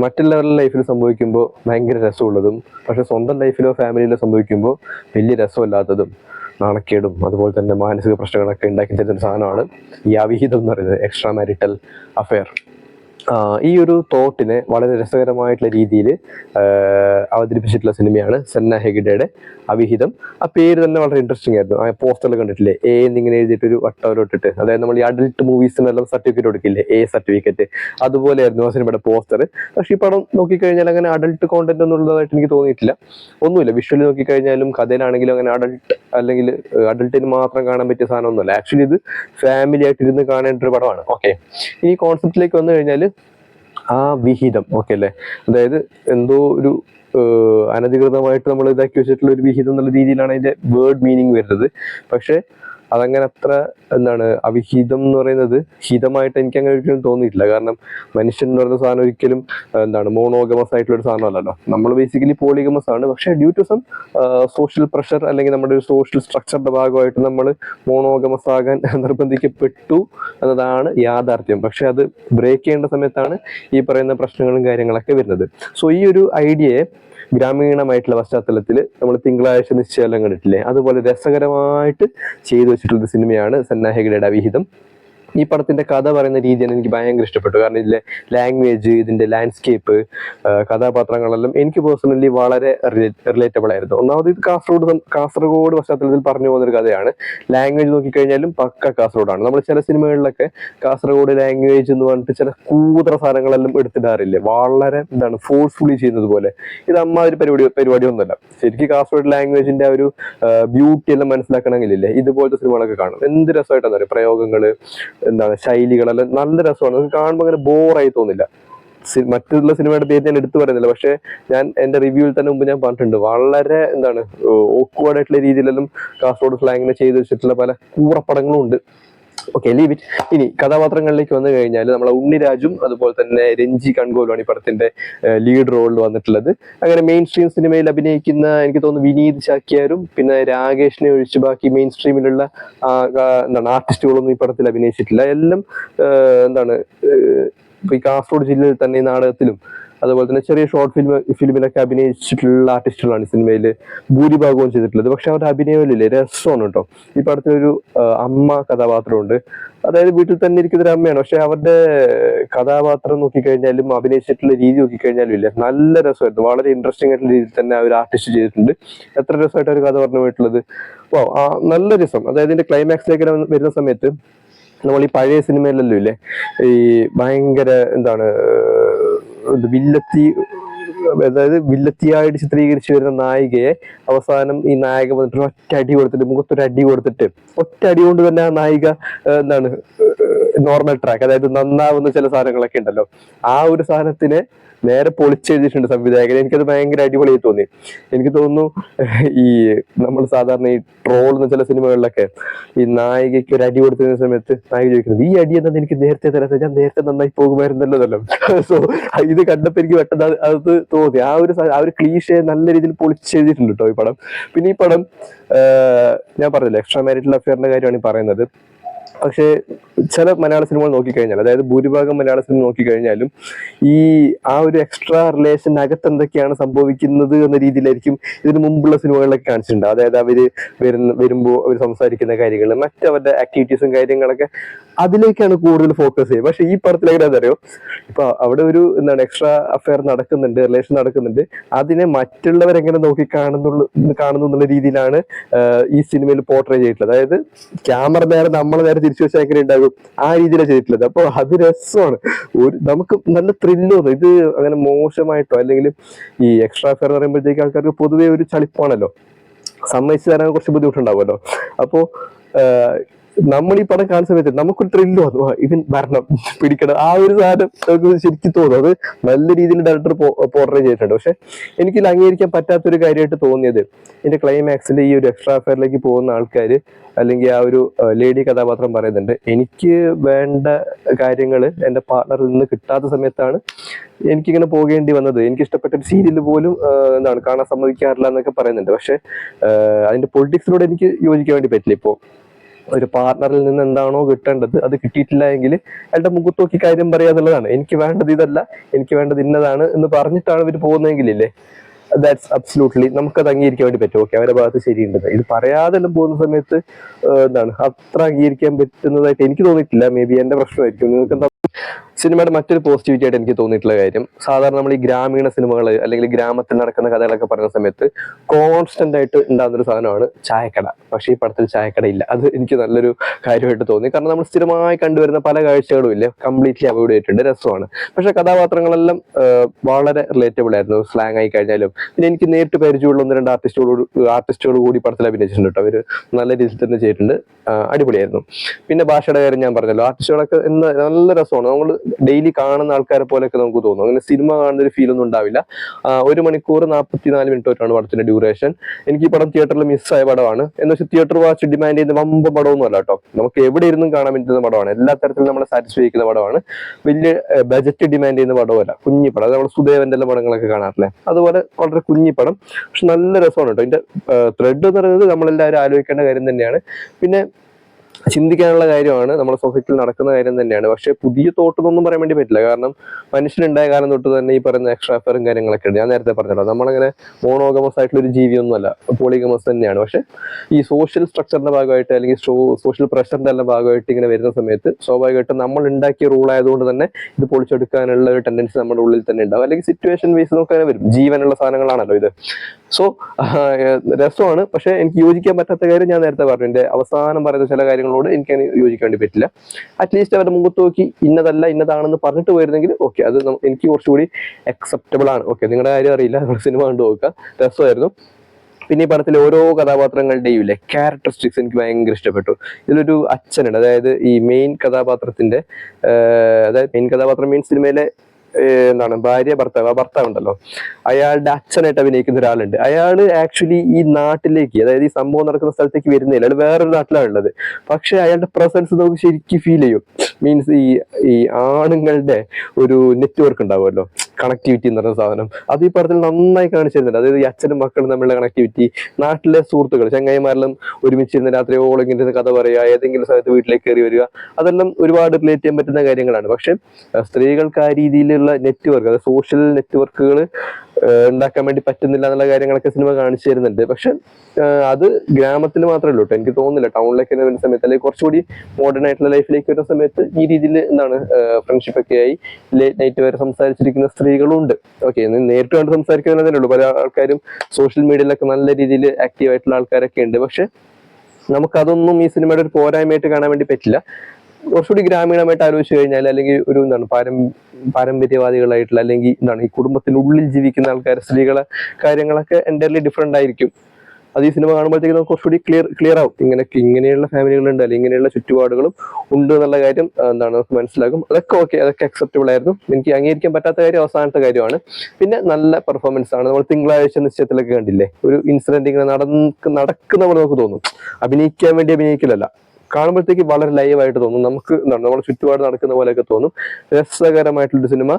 മറ്റുള്ളവരുടെ ലൈഫിൽ സംഭവിക്കുമ്പോൾ ഭയങ്കര രസമുള്ളതും പക്ഷെ സ്വന്തം ലൈഫിലോ ഫാമിലിയിലോ സംഭവിക്കുമ്പോൾ വലിയ രസമില്ലാത്തതും നാണക്കേടും അതുപോലെ തന്നെ മാനസിക പ്രശ്നങ്ങളൊക്കെ ഉണ്ടാക്കി തരുന്ന സാധനമാണ് ഈ അവിഹിതം എന്ന് പറയുന്നത് എക്സ്ട്രാ മാരിറ്റൽ അഫെയർ ഈ ഒരു തോട്ടിനെ വളരെ രസകരമായിട്ടുള്ള രീതിയിൽ അവതരിപ്പിച്ചിട്ടുള്ള സിനിമയാണ് സെന്ന ഹെഗിഡയുടെ അവിഹിതം. ആ പേര് തന്നെ വളരെ ഇൻട്രസ്റ്റിംഗ് ആയിരുന്നു. ആ പോസ്റ്ററിൽ കണ്ടിട്ടില്ലേ? എ എന്നിങ്ങനെ എഴുതിയിട്ട് ഒരു വട്ടം ഇട്ടിട്ട്. അതായത് നമ്മൾ ഈ അഡൽട്ട് മൂവീസിനെല്ലാം സർട്ടിഫിക്കറ്റ് കൊടുക്കില്ലേ? എ സർട്ടിഫിക്കറ്റ് അതുപോലെയായിരുന്നു ആ സിനിമയുടെ പോസ്റ്റർ പക്ഷേ ഈ പടം നോക്കിക്കഴിഞ്ഞാൽ അങ്ങനെ അഡൽട്ട് കോണ്ടന്റ് എന്നുള്ളതായിട്ട് എനിക്ക് തോന്നിയിട്ടില്ല. ഒന്നുമില്ല. വിഷ്വലി നോക്കിക്കഴിഞ്ഞാലും കഥയിലാണെങ്കിലും അങ്ങനെ അഡൽട്ട് അല്ലെങ്കിൽ അഡൽട്ടിന് മാത്രം കാണാൻ പറ്റിയ സാധനമൊന്നുമല്ല. ആക്ച്വലി ഇത് ഫാമിലി ആയിട്ട് ഇരുന്ന് കാണേണ്ട ഒരു പടമാണ്. ഓക്കെ ഈ കോൺസെപ്റ്റിലേക്ക് വന്നു കഴിഞ്ഞാൽ ആ വിഹിതം ഓക്കെ അല്ലേ? അതായത് എന്തോ ഒരു അനധികൃതമായിട്ട് നമ്മൾ ഇതാക്കി വെച്ചിട്ടുള്ള ഒരു വിഹിതം എന്നുള്ള രീതിയിലാണ് അതിന്റെ വേർഡ് മീനിങ് വരുന്നത്. പക്ഷെ അതങ്ങനെ അത്ര എന്താണ് അവിഹിതം എന്ന് പറയുന്നത് ഹിതമായിട്ട് എനിക്ക് അങ്ങനെ ഒരിക്കലും തോന്നിയിട്ടില്ല. കാരണം മനുഷ്യൻ എന്ന് പറയുന്ന സാധനം ഒരിക്കലും എന്താണ് മോണോഗമസ് ആയിട്ടുള്ള ഒരു സാധനമല്ലല്ലോ. നമ്മൾ ബേസിക്കലി പോളിഗമസ് ആണ്. പക്ഷെ due to some social pressure അല്ലെങ്കിൽ നമ്മുടെ ഒരു സോഷ്യൽ സ്ട്രക്ചറിന്റെ ഭാഗമായിട്ട് നമ്മൾ മോണോഗമസ് ആകാൻ നിർബന്ധിക്കപ്പെട്ടു എന്നതാണ് യാഥാർത്ഥ്യം. പക്ഷെ അത് ബ്രേക്ക് ചെയ്യേണ്ട സമയത്താണ് ഈ പറയുന്ന പ്രശ്നങ്ങളും കാര്യങ്ങളൊക്കെ വരുന്നത്. സോ ഈ ഒരു ഐഡിയയെ ഗ്രാമീണമായിട്ടുള്ള പശ്ചാത്തലത്തിൽ നമ്മൾ തിങ്കളാഴ്ച നിശ്ചയം കണ്ടിട്ടില്ലേ? അതുപോലെ രസകരമായിട്ട് ചെയ്തു വെച്ചിട്ടുള്ള സിനിമയാണ് സന്ന ഹെഗഡയുടെ അവിഹിതം ഈ പടത്തിന്റെ കഥ പറയുന്ന രീതിയാണ് എനിക്ക് ഭയങ്കര ഇഷ്ടപ്പെട്ടു കാരണം ഇതിലെ ലാംഗ്വേജ് ഇതിന്റെ ലാൻഡ്സ്കേപ്പ് കഥാപാത്രങ്ങളെല്ലാം എനിക്ക് പേഴ്സണലി വളരെ റിലേറ്റബിൾ ആയിരുന്നു. ഒന്നാമത് ഇത് കാസർഗോഡ് കാസർഗോഡ് പശ്ചാത്തലത്തിൽ പറഞ്ഞു പോകുന്ന ഒരു കഥയാണ്. ലാംഗ്വേജ് നോക്കിക്കഴിഞ്ഞാലും പക്ക കാസർഗോഡാണ്. നമ്മൾ ചില സിനിമകളിലൊക്കെ കാസർഗോഡ് ലാംഗ്വേജ് എന്ന് പറഞ്ഞിട്ട് ചില കൂതറ സാധനങ്ങളെല്ലാം എടുത്തിടാറില്ലേ? വളരെ എന്താണ് ഫോഴ്സ്ഫുള്ളി ചെയ്യുന്നത് പോലെ ഇത് അമ്മ ഒരു പരിപാടി ഒന്നുമല്ല ശരിക്കും കാസർഗോഡ് ലാംഗ്വേജിന്റെ ഒരു ബ്യൂട്ടി എല്ലാം മനസ്സിലാക്കണമെങ്കിലില്ലേ ഇതുപോലത്തെ സിനിമകളൊക്കെ കാണും. എന്ത് രസമായിട്ടാണ് പ്രയോഗങ്ങൾ എന്താണ് ശൈലികളെല്ലാം നല്ല രസമാണ്. നമുക്ക് കാണുമ്പോൾ അങ്ങനെ ബോറായി തോന്നില്ല. മറ്റുള്ള സിനിമയുടെ പേര് ഞാൻ എടുത്തു പറയുന്നില്ല. പക്ഷെ ഞാൻ എന്റെ റിവ്യൂവിൽ തന്നെ മുമ്പ് ഞാൻ പറഞ്ഞിട്ടുണ്ട്. വളരെ എന്താണ് ഓക്വേർഡ് ആയിട്ടുള്ള രീതിയിലെല്ലാം കാസർഗോഡ് സ്ലാങ്ങിനെ ചെയ്ത് വെച്ചിട്ടുള്ള പല കൂറപ്പടങ്ങളും ഉണ്ട്. ഓക്കെ ലീവ് ഇറ്റ് ഇനി കഥാപാത്രങ്ങളിലേക്ക് വന്നു കഴിഞ്ഞാൽ നമ്മളെ ഉണ്ണിരാജും അതുപോലെ തന്നെ രഞ്ജി കൺഗോലുമാണ് ഈ പടത്തിന്റെ ലീഡ് റോളിൽ വന്നിട്ടുള്ളത്. അങ്ങനെ മെയിൻ സ്ട്രീം സിനിമയിൽ അഭിനയിക്കുന്ന എനിക്ക് തോന്നുന്നു വിനീത് ചാക്യാരും പിന്നെ രാകേഷിനെ ഒഴിച്ച് ബാക്കി മെയിൻ സ്ട്രീമിലുള്ള എന്താണ് ആർട്ടിസ്റ്റുകളൊന്നും ഈ പടത്തിൽ അഭിനയിച്ചിട്ടില്ല. എല്ലാം എന്താണ് ഇപ്പൊ ഈ കാസർഗോഡ് ജില്ലയിൽ തന്നെ നാടകത്തിലും അതുപോലെ തന്നെ ചെറിയ ഷോർട്ട് ഫിലിം ഫിലിമിലൊക്കെ അഭിനയിച്ചിട്ടുള്ള ആർട്ടിസ്റ്റുകളാണ് ഈ സിനിമയിൽ ഭൂരിഭാഗവും ചെയ്തിട്ടുള്ളത്. പക്ഷെ അവരുടെ അഭിനയമില്ലേ രസമാണ് കേട്ടോ. ഈ പടത്തിലൊരു അമ്മ കഥാപാത്രമുണ്ട്. അതായത് വീട്ടിൽ തന്നെ ഇരിക്കുന്ന ഒരു അമ്മയാണ്. പക്ഷെ അവരുടെ കഥാപാത്രം നോക്കിക്കഴിഞ്ഞാലും അഭിനയിച്ചിട്ടുള്ള രീതി നോക്കിക്കഴിഞ്ഞാലും ഇല്ല. നല്ല രസമായിരുന്നു. വളരെ ഇൻട്രസ്റ്റിംഗ് ആയിട്ടുള്ള രീതിയിൽ തന്നെ അവർ ആർട്ടിസ്റ്റ് ചെയ്തിട്ടുണ്ട്. എത്ര രസമായിട്ട് ഒരു കഥ പറഞ്ഞു പോയിട്ടുള്ളത് ഓ നല്ല രസം. അതായത് ഇതിന്റെ ക്ലൈമാക്സിലേക്ക് വരുന്ന സമയത്ത് നമ്മൾ ഈ പഴയ സിനിമയിലല്ലോ ഇല്ലേ? ഈ ഭയങ്കര എന്താണ് വില്ലത്തി അതായത് വില്ലത്തിയായിട്ട് ചിത്രീകരിച്ചു വരുന്ന നായികയെ അവസാനം ഈ നായക വന്നിട്ട് ഒറ്റ അടി കൊടുത്തിട്ട് മുഖത്തൊരു അടി കൊടുത്തിട്ട് ഒറ്റ അടി കൊണ്ട് തന്നെ ആ നായിക എന്താണ് നോർമൽ ട്രാക്ക് അതായത് നന്നാവുന്ന ചില സാധനങ്ങളൊക്കെ ഉണ്ടല്ലോ. ആ ഒരു സാധനത്തിനെ നേരെ പൊളിച്ചെഴുതിയിട്ടുണ്ട് സംവിധായകൻ. എനിക്കത് ഭയങ്കര അടിപൊളിയായി തോന്നി. എനിക്ക് തോന്നുന്നു ഈ നമ്മൾ സാധാരണ ഈ ട്രോൾ എന്ന ചില സിനിമകളിലൊക്കെ ഈ നായികയ്ക്ക് ഒരു അടി കൊടുത്തിരുന്ന സമയത്ത് നായിക ചോദിക്കുന്നത് ഈ അടി എന്താ എനിക്ക് നേരത്തെ തരാത്ത ഞാൻ നേരത്തെ നന്നായി പോകുമായിരുന്നല്ലോ സോ ഇത് കണ്ടപ്പോ എനിക്ക് പെട്ടെന്ന് അത് തോന്നി. ആ ഒരു ആ ഒരു ക്ലീഷയെ നല്ല രീതിയിൽ പൊളിച്ചെഴുതിയിട്ടുണ്ട് കേട്ടോ ഈ പടം. പിന്നെ ഈ പടം ഞാൻ പറഞ്ഞില്ല എക്സ്ട്രാ മാരിറ്റൽ അഫെയറിന്റെ കാര്യമാണ് ഈ പറയുന്നത്. പക്ഷേ ചില മലയാള സിനിമകൾ നോക്കിക്കഴിഞ്ഞാൽ അതായത് ഭൂരിഭാഗം മലയാള സിനിമ നോക്കിക്കഴിഞ്ഞാലും ഈ ആ ഒരു എക്സ്ട്രാ റിലേഷനകത്ത് എന്തൊക്കെയാണ് സംഭവിക്കുന്നത് എന്ന രീതിയിലായിരിക്കും ഇതിനു മുമ്പുള്ള സിനിമകളിലൊക്കെ കാണിച്ചിട്ടുണ്ട്. അതായത് അവർ വരുന്ന വരുമ്പോൾ അവർ സംസാരിക്കുന്ന കാര്യങ്ങൾ മറ്റവരുടെ ആക്ടിവിറ്റീസും കാര്യങ്ങളൊക്കെ അതിലേക്കാണ് കൂടുതൽ ഫോക്കസ് ചെയ്യുക പക്ഷെ ഈ പടത്തിൽ അറിയോ? ഇപ്പൊ അവിടെ ഒരു എന്താണ് എക്സ്ട്രാ അഫയർ നടക്കുന്നുണ്ട് റിലേഷൻ നടക്കുന്നുണ്ട്. അതിനെ മറ്റുള്ളവർ എങ്ങനെ നോക്കി കാണുന്നുള്ള കാണുന്നു എന്നുള്ള രീതിയിലാണ് ഈ സിനിമയിൽ പോർട്രേ ചെയ്തിട്ടുള്ളത്. അതായത് ക്യാമറ നേരെ നമ്മളെ നേരെ തിരിച്ചു വെച്ചാൽ എങ്ങനെ ഉണ്ടാകും? ആ രീതിയിലാണ് ചെയ്തിട്ടുള്ളത്. അപ്പോൾ അത് രസമാണ്. ഒരു നമുക്ക് നല്ല ത്രില്ലോ ഇത് അങ്ങനെ മോശമായിട്ടോ അല്ലെങ്കിൽ ഈ എക്സ്ട്രാ ഫെയർ എന്ന് പറയുമ്പോഴത്തേക്ക് ആൾക്കാർക്ക് പൊതുവേ ഒരു ചളിപ്പാണല്ലോ. സമ്മതിച്ചു തരാൻ കുറച്ച് ബുദ്ധിമുട്ടുണ്ടാവുമല്ലോ. അപ്പോ നമ്മൾ ഈ പടം കാണുന്ന സമയത്ത് നമുക്കൊരു ത്രില്ല് വന്നു. ഇവൻ വരണം. പിടിക്കണം. ആ ഒരു സാധനം നമുക്ക് ശരിക്കും തോന്നും. അത് നല്ല രീതിയിൽ ഡയറക്ടർ പോർട്രേ ചെയ്തിട്ടുണ്ട്. പക്ഷെ എനിക്കിത് അംഗീകരിക്കാൻ പറ്റാത്തൊരു കാര്യമായിട്ട് തോന്നിയത് എന്റെ ക്ലൈമാക്സിൽ ഈ ഒരു എക്സ്ട്രാ അഫയറിലേക്ക് പോകുന്ന ആൾക്കാർ അല്ലെങ്കിൽ ആ ഒരു ലേഡി കഥാപാത്രം പറയുന്നുണ്ട്. എനിക്ക് വേണ്ട കാര്യങ്ങൾ എന്റെ പാർട്ണറിൽ നിന്ന് കിട്ടാത്ത സമയത്താണ് എനിക്കിങ്ങനെ പോകേണ്ടി വന്നത്. എനിക്ക് ഇഷ്ടപ്പെട്ട ഒരു സീരിയൽ പോലും എന്താണ് കാണാൻ സമ്മതിക്കാറില്ല എന്നൊക്കെ പറയുന്നുണ്ട്. പക്ഷെ അതിന്റെ പൊളിറ്റിക്സിനോട് എനിക്ക് യോജിക്കാൻ വേണ്ടി പറ്റില്ല ഇപ്പോൾ. ഒരു പാർട്ണറിൽ നിന്ന് എന്താണോ കിട്ടേണ്ടത് അത് കിട്ടിയിട്ടില്ല എങ്കിൽ അയാളുടെ മുഖത്ത് നോക്കി കാര്യം പറയുക എന്നുള്ളതാണ്. എനിക്ക് വേണ്ടത് ഇതല്ല എനിക്ക് വേണ്ടത് ഇന്നതാണ് എന്ന് പറഞ്ഞിട്ടാണ് ഇവർ പോകുന്നതെങ്കിലില്ലേ? ദാറ്റ്സ് അബ്സലൂട്ട്ലി നമുക്കത് അംഗീകരിക്കാൻ വേണ്ടി പറ്റും. ഓക്കെ അവരുടെ ഭാഗത്ത് ശരിയുണ്ട്. ഇത് പറയാതെല്ലാം പോകുന്ന സമയത്ത് എന്താണ്? അത്ര അംഗീകരിക്കാൻ പറ്റുന്നതായിട്ട് എനിക്ക് തോന്നിയിട്ടില്ല. മേ ബി എന്റെ പ്രശ്നമായിരിക്കും. നിങ്ങൾക്ക് എന്താ സിനിമയുടെ മറ്റൊരു പോസിറ്റിവിറ്റി ആയിട്ട് എനിക്ക് തോന്നിയിട്ടുള്ള കാര്യം സാധാരണ നമ്മൾ ഈ ഗ്രാമീണ സിനിമകൾ അല്ലെങ്കിൽ ഗ്രാമത്തിൽ നടക്കുന്ന കഥകളൊക്കെ പറയുന്ന സമയത്ത് കോൺസ്റ്റന്റ് ആയിട്ട് ഉണ്ടാകുന്ന ഒരു സാധനമാണ് ചായക്കട. പക്ഷേ ഈ പടത്തിൽ ചായക്കട ഇല്ല. അത് എനിക്ക് നല്ലൊരു കാര്യമായിട്ട് തോന്നി. കാരണം നമ്മൾ സ്ഥിരമായി കണ്ടുവരുന്ന പല കാഴ്ചകളും ഇല്ല. കംപ്ലീറ്റ്ലി അവോയ്ഡ് ചെയ്തിട്ടുണ്ട്. രസമാണ്. പക്ഷെ കഥാപാത്രങ്ങളെല്ലാം വളരെ റിലേറ്റബിൾ ആയിരുന്നു. സ്ലാങ് ആയി കഴിഞ്ഞാലും. പിന്നെ എനിക്ക് നേരിട്ട് പരിചയമുള്ള ഒന്ന് രണ്ട് ആർട്ടിസ്റ്റുകളോട് ആർട്ടിസ്റ്റുകൾ കൂടി പടത്തിൽ അഭിനയിച്ചിട്ടുണ്ട് അവർ നല്ല രീതിയിൽ തന്നെ ചെയ്തിട്ടുണ്ട്. അടിപൊളിയായിരുന്നു. പിന്നെ ഭാഷയുടെ കാര്യം ഞാൻ പറഞ്ഞല്ലോ. ആർട്ടിസ്റ്റുകളൊക്കെ നല്ല രസമാണ്. നമ്മൾ ഡെയിലി കാണുന്ന ആൾക്കാരെ പോലെയൊക്കെ നമുക്ക് തോന്നും. അങ്ങനെ സിനിമ കാണുന്ന ഒരു ഫീൽ ഒന്നും ഉണ്ടാവില്ല. ഒരു മണിക്കൂർ നാൽപ്പത്തിനാല് മിനിറ്റ് തൊട്ടാണ് പടത്തിന്റെ ഡ്യൂറേഷൻ എനിക്ക് ഈ പടം തിയേറ്ററിൽ മിസ്സായ പടമാണ്. എന്ന് വെച്ചാൽ തിയേറ്റർ വാച്ച് ഡിമാൻഡ് ചെയ്യുന്ന വമ്പ പടമൊന്നും അല്ല കേട്ടോ. നമുക്ക് എവിടെ ഇരുന്നും കാണാൻ പറ്റുന്ന പടമാണ്. എല്ലാ തരത്തിലും നമ്മളെ സാറ്റിസ്ഫൈ ചെയ്യുന്ന പടമാണ്. വലിയ ബജറ്റ് ഡിമാൻഡ് ചെയ്യുന്ന പടമല്ല കുഞ്ഞി പടം. അത് നമ്മൾ സുദേവന്റെ എല്ലാ പടങ്ങളൊക്കെ കാണാറില്ലേ? അതുപോലെ വളരെ കുഞ്ഞി പടം. പക്ഷെ നല്ല രസമാണ് കേട്ടോ. ഇതിന്റെ ത്രെഡ് എന്ന് പറയുന്നത് നമ്മളെല്ലാവരും ആലോചിക്കേണ്ട കാര്യം തന്നെയാണ്. പിന്നെ ചിന്തിക്കാനുള്ള കാര്യമാണ്. നമ്മുടെ സൊസൈറ്റിയിൽ നടക്കുന്ന കാര്യം തന്നെയാണ്. പക്ഷേ പുതിയ തോട്ടെന്നൊന്നും പറയാൻ വേണ്ടി പറ്റില്ല. കാരണം മനുഷ്യനുണ്ടായ കാലം തൊട്ട് തന്നെ ഈ പറയുന്ന എക്സ്ട്രാ അഫയറും കാര്യങ്ങളൊക്കെ ഉണ്ട്. ഞാൻ നേരത്തെ പറഞ്ഞല്ലോ നമ്മളങ്ങനെ മോണോഗമസ് ആയിട്ടുള്ള ഒരു ജീവിയൊന്നുമല്ല പോളിഗമസ് തന്നെയാണ്. പക്ഷേ ഈ സോഷ്യൽ സ്ട്രക്ചറിന്റെ ഭാഗമായിട്ട് അല്ലെങ്കിൽ സോഷ്യൽ പ്രഷറിന്റെ എല്ലാം ഭാഗമായിട്ട് ഇങ്ങനെ വരുന്ന സമയത്ത് സ്വാഭാവികമായിട്ടും നമ്മൾ ഉണ്ടാക്കിയ റൂൾ ആയതുകൊണ്ട് തന്നെ ഇത് പൊളിച്ചെടുക്കാനുള്ള ഒരു ടെൻഡൻസി നമ്മുടെ ഉള്ളിൽ തന്നെ ഉണ്ടാവും. അല്ലെങ്കിൽ സിറ്റുവേഷൻ ബേസ് നോക്കാൻ വരും. ജീവനുള്ള സാധനങ്ങളാണല്ലോ ഇത്. സോ രസമാണ്. പക്ഷേ എനിക്ക് യോജിക്കാൻ പറ്റാത്ത കാര്യം ഞാൻ നേരത്തെ പറഞ്ഞു. എന്റെ അവസാനം പറയുന്ന ചില കാര്യങ്ങളോട് എനിക്ക് യോജിക്കാൻ വേണ്ടി പറ്റില്ല. അറ്റ്ലീസ്റ്റ് അവരുടെ മുഖത്ത് നോക്കി ഇന്നതല്ല ഇന്നതാണെന്ന് പറഞ്ഞിട്ട് പോയിരുന്നെങ്കിൽ ഓക്കെ അത് എനിക്ക് കുറച്ചുകൂടി അക്സെപ്റ്റബിൾ ആണ്. ഓക്കെ നിങ്ങളുടെ കാര്യം അറിയില്ല നിങ്ങൾ സിനിമ കണ്ടു നോക്കുക രസമായിരുന്നു. പിന്നെ ഈ പടത്തിലെ ഓരോ കഥാപാത്രങ്ങളുടെയും ഇല്ലേ ക്യാരക്ടറിസ്റ്റിക്സ് എനിക്ക് ഭയങ്കര ഇഷ്ടപ്പെട്ടു. ഇതിലൊരു അച്ഛനുണ്ട് അതായത് ഈ മെയിൻ കഥാപാത്രത്തിന്റെ അതായത് മെയിൻ കഥാപാത്രം മെയിൻ സിനിമയിലെ എന്താണ് ഭാര്യ ഭർത്താവ് ആ ഭർത്താവ് ഉണ്ടല്ലോ അയാളുടെ അച്ഛനായിട്ട് അഭിനയിക്കുന്ന ഒരാളുണ്ട്. അയാൾ ആക്ച്വലി ഈ നാട്ടിലേക്ക് അതായത് ഈ സംഭവം നടക്കുന്ന സ്ഥലത്തേക്ക് വരുന്നില്ല അയാൾ വേറൊരു നാട്ടിലാണ് ഉള്ളത്. പക്ഷെ അയാളുടെ പ്രസൻസ് നമുക്ക് ശരിക്കും ഫീൽ ചെയ്യും. മീൻസ് ഈ ഈ ആണുങ്ങളുടെ ഒരു നെറ്റ്വർക്ക് ഉണ്ടാവുമല്ലോ. കണക്ടിവിറ്റി എന്ന് പറയുന്ന സാധനം. അത് ഈ പടത്തിൽ നന്നായി കാണിച്ചിരുന്നുണ്ട്. അതായത് ഈ അച്ഛനും മക്കളും തമ്മിലുള്ള കണക്ടിവിറ്റി നാട്ടിലെ സുഹൃത്തുക്കൾ ചങ്ങായിമാരെല്ലാം ഒരുമിച്ചിരുന്ന് രാത്രിയോളം ഇങ്ങനെ കഥ പറയുക ഏതെങ്കിലും സ്ഥലത്ത് വീട്ടിലേക്ക് കയറി വരിക അതെല്ലാം ഒരുപാട് റിലേറ്റ് ചെയ്യാൻ പറ്റുന്ന കാര്യങ്ങളാണ്. പക്ഷെ സ്ത്രീകൾക്ക് ആ രീതിയിലുള്ള നെറ്റ്വർക്ക് അതായത് സോഷ്യൽ നെറ്റ്വർക്കുകൾ ഉണ്ടാക്കാൻ വേണ്ടി പറ്റുന്നില്ല എന്നുള്ള കാര്യങ്ങളൊക്കെ സിനിമ കാണിച്ചു തരുന്നുണ്ട്. പക്ഷെ അത് ഗ്രാമത്തിൽ മാത്രമേ ഉള്ളൂ എനിക്ക് തോന്നുന്നില്ല. ടൗണിലേക്ക് വരുന്ന സമയത്ത് അല്ലെങ്കിൽ കുറച്ചുകൂടി മോഡേൺ ആയിട്ടുള്ള ലൈഫിലേക്ക് വരുന്ന സമയത്ത് ഈ രീതിയിൽ എന്താണ് ഫ്രണ്ട്ഷിപ്പ് ഒക്കെ ആയി ലേറ്റ് നൈറ്റ് വരെ സംസാരിച്ചിരിക്കുന്ന സ്ത്രീകളും ഉണ്ട് ഓക്കെ നേരിട്ട് കണ്ട് സംസാരിക്കുന്നതല്ലേ ഉള്ളൂ. പല ആൾക്കാരും സോഷ്യൽ മീഡിയയിലൊക്കെ നല്ല രീതിയിൽ ആക്റ്റീവ് ആയിട്ടുള്ള ആൾക്കാരൊക്കെ ഉണ്ട്. പക്ഷെ നമുക്കതൊന്നും ഈ സിനിമയുടെ ഒരു പോരായ്മയായിട്ട് കാണാൻ വേണ്ടി പറ്റില്ല. കുറച്ചുകൂടി ഗ്രാമീണമായിട്ട് ആലോചിച്ച് കഴിഞ്ഞാൽ അല്ലെങ്കിൽ ഒരു എന്താണ് പാരം പാരമ്പര്യവാദികളായിട്ടുള്ള അല്ലെങ്കിൽ എന്താണ് ഈ കുടുംബത്തിനുള്ളിൽ ജീവിക്കുന്ന ആൾക്കാർ സ്ത്രീകളെ കാര്യങ്ങളൊക്കെ എന്റയർലി ഡിഫറെന്റ് ആയിരിക്കും. അത് ഈ സിനിമ കാണുമ്പോഴത്തേക്ക് നമുക്ക് കുറച്ചുകൂടി ക്ലിയർ ക്ലിയർ ആവും. ഇങ്ങനെ ഇങ്ങനെയുള്ള ഫാമിലികളുണ്ട് അല്ലെങ്കിൽ ഇങ്ങനെയുള്ള ചുറ്റുപാടുകളും ഉണ്ട് എന്നുള്ള കാര്യം എന്താണ് നമുക്ക് മനസ്സിലാകും. അതൊക്കെ ഓക്കെ അതൊക്കെ അക്സെപ്റ്റബിൾ ആയിരുന്നു. എനിക്ക് അംഗീകരിക്കാൻ പറ്റാത്ത കാര്യം അവസാനത്തെ കാര്യമാണ്. പിന്നെ നല്ല പെർഫോമൻസ് ആണ്. നമ്മൾ തിങ്കളാഴ്ച നിശ്ചയത്തിലൊക്കെ കണ്ടില്ലേ? ഒരു ഇൻസിഡന്റ് ഇങ്ങനെ നടന്ന് നടക്കുന്ന പോലെ നമുക്ക് തോന്നും. അഭിനയിക്കാൻ വേണ്ടി അഭിനയിക്കില്ലല്ല കാണുമ്പോഴത്തേക്ക് വളരെ ലൈവായിട്ട് തോന്നും. നമുക്ക് എന്താണ് നമ്മുടെ ചുറ്റുപാട് നടക്കുന്ന പോലെയൊക്കെ തോന്നും. രസകരമായിട്ടുള്ളൊരു സിനിമ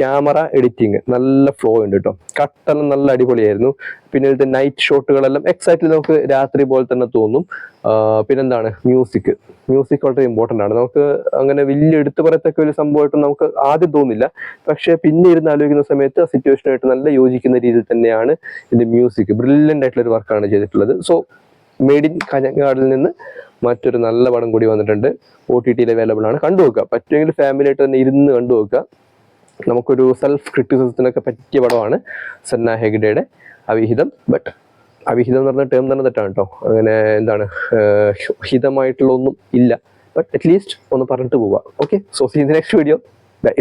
ക്യാമറ എഡിറ്റിങ് നല്ല ഫ്ലോ ഉണ്ട് കേട്ടോ കട്ടെല്ലാം നല്ല അടിപൊളിയായിരുന്നു. പിന്നെ ഇതിന്റെ നൈറ്റ് ഷോട്ടുകളെല്ലാം എക്സാക്ട്ലി നമുക്ക് രാത്രി പോലെ തന്നെ തോന്നും. പിന്നെന്താണ് മ്യൂസിക് മ്യൂസിക് വളരെ ഇമ്പോർട്ടന്റ് ആണ്. നമുക്ക് അങ്ങനെ വലിയ എടുത്തു പറയത്തക്ക ഒരു സംഭവമായിട്ട് നമുക്ക് ആദ്യം തോന്നില്ല. പക്ഷേ പിന്നെ ഇരുന്ന് ആലോചിക്കുന്ന സമയത്ത് ആ സിറ്റുവേഷനായിട്ട് നല്ല യോജിക്കുന്ന രീതിയിൽ തന്നെയാണ് ഇതിന്റെ മ്യൂസിക് ബ്രില്യന്റ് ആയിട്ടുള്ള ഒരു വർക്കാണ് ചെയ്തിട്ടുള്ളത്. സോ മെയ്ഡ് ഇൻ കഞ്ഞങ്ങാടിൽ നിന്ന് മറ്റൊരു നല്ല പടം കൂടി വന്നിട്ടുണ്ട്. ഒ ടി ടിയിൽ അവൈലബിൾ ആണ്. കണ്ടു നോക്കുക. പറ്റുമെങ്കിൽ ഫാമിലി ആയിട്ട് തന്നെ ഇരുന്ന് കണ്ടു നോക്കുക. നമുക്കൊരു സെൽഫ് ക്രിറ്റിസിസത്തിനൊക്കെ പറ്റിയ പടമാണ് സന്ന ഹെഗ്ഡയുടെ അവിഹിതം. ബട്ട് അവിഹിതം എന്ന് പറഞ്ഞ ടേം തന്നെ തെറ്റാണ് കേട്ടോ അങ്ങനെ എന്താണ് ഹിതമായിട്ടുള്ള ഒന്നും ഇല്ല. ബട്ട് അറ്റ്ലീസ്റ്റ് ഒന്ന് പറഞ്ഞിട്ട് പോവാം okay so see next video bye